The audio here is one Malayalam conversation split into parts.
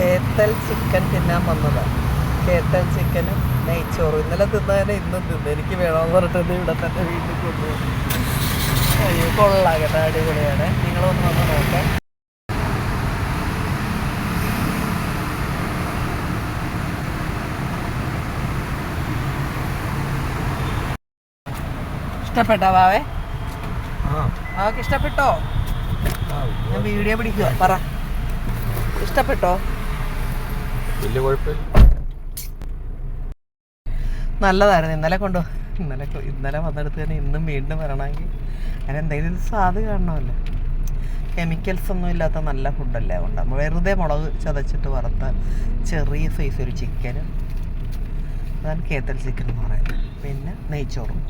കേത്തൽ ചിക്കൻ തിന്നാൻ വന്നതാണ് കേത്തൽ ചിക്കനും നെയ്ച്ചോറും. ഇന്നലെ തിന്നതിനെ ഇന്നും തിന്നു. എനിക്ക് വേണമെന്ന് പറഞ്ഞിട്ട് ഇവിടെ തന്നെ വീട്ടിൽ കൊണ്ടുപോകും അയ്യോ കൊള്ളാം കേട്ടോ അടിപൊളിയാണ്. നിങ്ങളൊന്ന് വന്ന് നോക്കാം. ഇഷ്ടപ്പെട്ടോ വാവേ അവർക്ക് ഇഷ്ടപ്പെട്ടോ? ഞാൻ വീഡിയോ പിടിക്കുക പറ. ഇഷ്ടപ്പെട്ടോ? വലിയ കുഴപ്പമില്ല. നല്ലതായിരുന്നു. ഇന്നലെ കൊണ്ടു? ഇന്നലെ ഇന്നലെ വന്നെടുത്ത് തന്നെ ഇന്നും വീണ്ടും വരണമെങ്കിൽ അങ്ങനെ എന്തെങ്കിലും സ്വാദ് കാണണമല്ലോ. കെമിക്കൽസ് ഒന്നും ഇല്ലാത്ത നല്ല ഫുഡല്ലേ ഉണ്ട് വെറുതെ മുളക് ചതച്ചിട്ട് വറുത്ത ചെറിയ സൈസ് ഒരു ചിക്കനും അതാണ് കേത്തൽ ചിക്കൻ എന്ന് പറയുന്നത്. പിന്നെ നെയ്ച്ചോറും.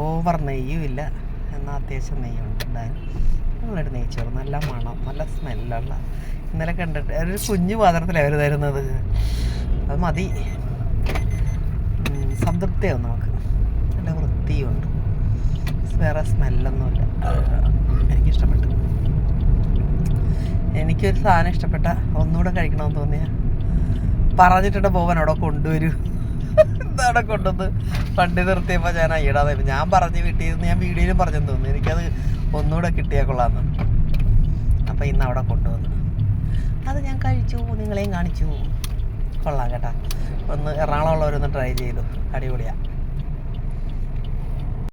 ഓവർ നെയ്യും ഇല്ല എന്നാൽ അത്യാവശ്യം നെയ്യുണ്ട്. എന്തായാലും നല്ലൊരു നെയ്ച്ചോറ് നല്ല മണം നല്ല സ്മെല്ലുള്ള ഇന്നലെ കണ്ടിട്ട് ഒരു കുഞ്ഞു പാത്രത്തിലാണ് അവർ തരുന്നത്. അത് മതി. സംതൃപ്തിയാവും നമുക്ക്. നല്ല വൃത്തിയുണ്ട്. വേറെ സ്മെല്ലൊന്നുമില്ല എനിക്കിഷ്ടപ്പെട്ടു. എനിക്കൊരു സാധനം ഇഷ്ടപ്പെട്ട ഒന്നുകൂടെ കഴിക്കണമെന്ന് തോന്നിയാൽ പറഞ്ഞിട്ടുണ്ട് അവിടെ കൊണ്ടുവരൂ. ഇതവിടെ കൊണ്ടുവന്ന് വണ്ടി നിർത്തിയപ്പോൾ ഞാൻ അയ്യടാതെ ഞാൻ പറഞ്ഞ് വീട്ടിൽ ഞാൻ വീഡിയോയിലും പറഞ്ഞു തോന്നുന്നു. എനിക്കത് ഒന്നുകൂടെ കിട്ടിയാൽ കൊള്ളാന്ന്. അപ്പോൾ ഇന്ന് അവിടെ കൊണ്ടുവന്നു. അത് ഞാൻ കഴിച്ചു നിങ്ങളെയും കാണിച്ചു. കൊള്ളാം കേട്ടാ. ഒന്ന് എറണാകുളമുള്ളവരൊന്ന് ട്രൈ ചെയ്തു. അടിപൊളിയാണ്